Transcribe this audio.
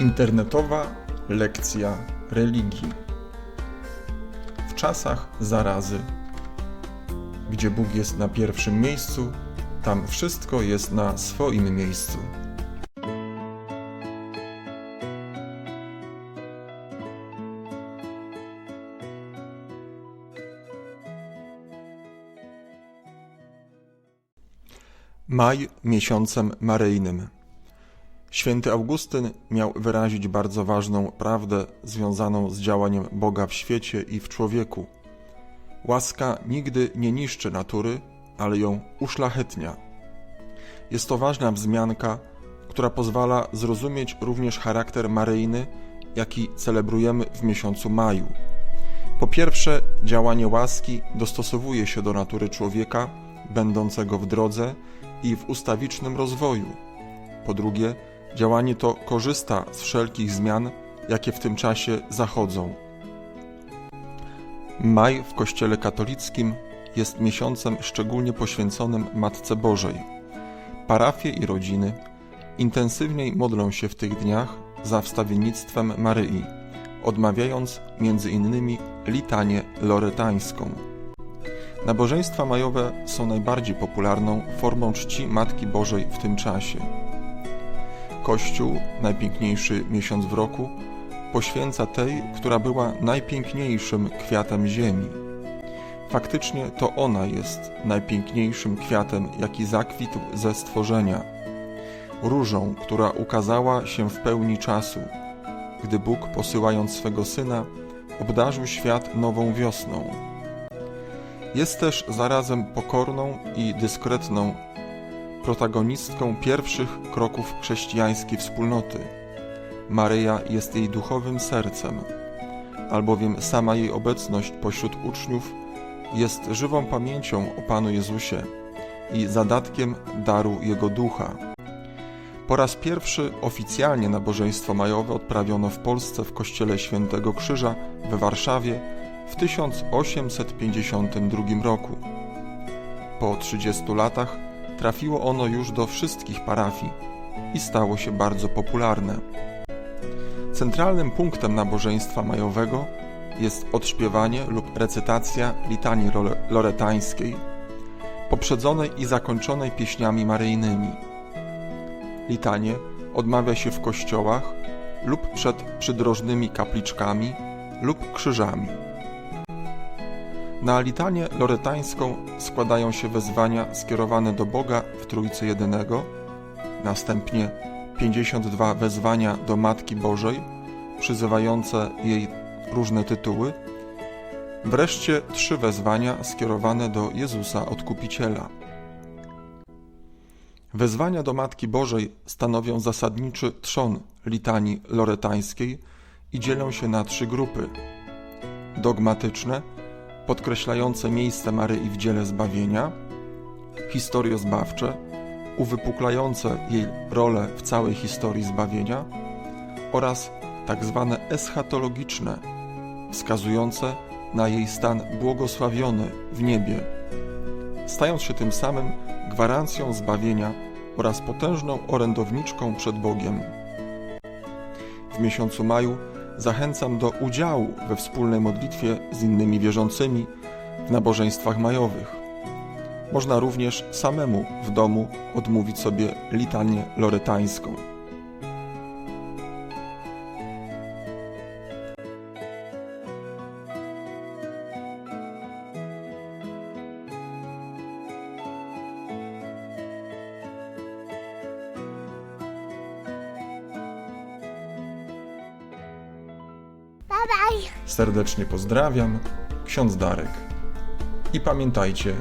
Internetowa lekcja religii. W czasach zarazy, gdzie Bóg jest na pierwszym miejscu, tam wszystko jest na swoim miejscu. Maj miesiącem maryjnym. Święty Augustyn miał wyrazić bardzo ważną prawdę związaną z działaniem Boga w świecie i w człowieku. Łaska nigdy nie niszczy natury, ale ją uszlachetnia. Jest to ważna wzmianka, która pozwala zrozumieć również charakter maryjny, jaki celebrujemy w miesiącu maju. Po pierwsze, działanie łaski dostosowuje się do natury człowieka, będącego w drodze i w ustawicznym rozwoju. Po drugie, działanie to korzysta z wszelkich zmian, jakie w tym czasie zachodzą. Maj w Kościele katolickim jest miesiącem szczególnie poświęconym Matce Bożej. Parafie i rodziny intensywniej modlą się w tych dniach za wstawiennictwem Maryi, odmawiając między innymi litanię loretańską. Nabożeństwa majowe są najbardziej popularną formą czci Matki Bożej w tym czasie. Kościół, najpiękniejszy miesiąc w roku, poświęca tej, która była najpiękniejszym kwiatem ziemi. Faktycznie to ona jest najpiękniejszym kwiatem, jaki zakwitł ze stworzenia. Różą, która ukazała się w pełni czasu, gdy Bóg, posyłając swego syna, obdarzył świat nową wiosną. Jest też zarazem pokorną i dyskretną protagonistką pierwszych kroków chrześcijańskiej wspólnoty. Maryja jest jej duchowym sercem, albowiem sama jej obecność pośród uczniów jest żywą pamięcią o Panu Jezusie i zadatkiem daru Jego ducha. Po raz pierwszy oficjalnie nabożeństwo majowe odprawiono w Polsce w kościele Świętego Krzyża w Warszawie w 1852 roku. Po 30 latach trafiło ono już do wszystkich parafii i stało się bardzo popularne. Centralnym punktem nabożeństwa majowego jest odśpiewanie lub recytacja litanii loretańskiej, poprzedzonej i zakończonej pieśniami maryjnymi. Litanie odmawia się w kościołach lub przed przydrożnymi kapliczkami lub krzyżami. Na litanię loretańską składają się wezwania skierowane do Boga w Trójcy Jedynego, następnie 52 wezwania do Matki Bożej, przyzywające jej różne tytuły, wreszcie trzy wezwania skierowane do Jezusa Odkupiciela. Wezwania do Matki Bożej stanowią zasadniczy trzon litanii loretańskiej i dzielą się na trzy grupy: dogmatyczne, podkreślające miejsce Maryi w dziele zbawienia, historiozbawcze, uwypuklające jej rolę w całej historii zbawienia oraz tak zwane eschatologiczne, wskazujące na jej stan błogosławiony w niebie, stając się tym samym gwarancją zbawienia oraz potężną orędowniczką przed Bogiem. W miesiącu maju zachęcam do udziału we wspólnej modlitwie z innymi wierzącymi w nabożeństwach majowych. Można również samemu w domu odmówić sobie litanię loretańską. Bye. Serdecznie pozdrawiam, ksiądz Darek. I pamiętajcie,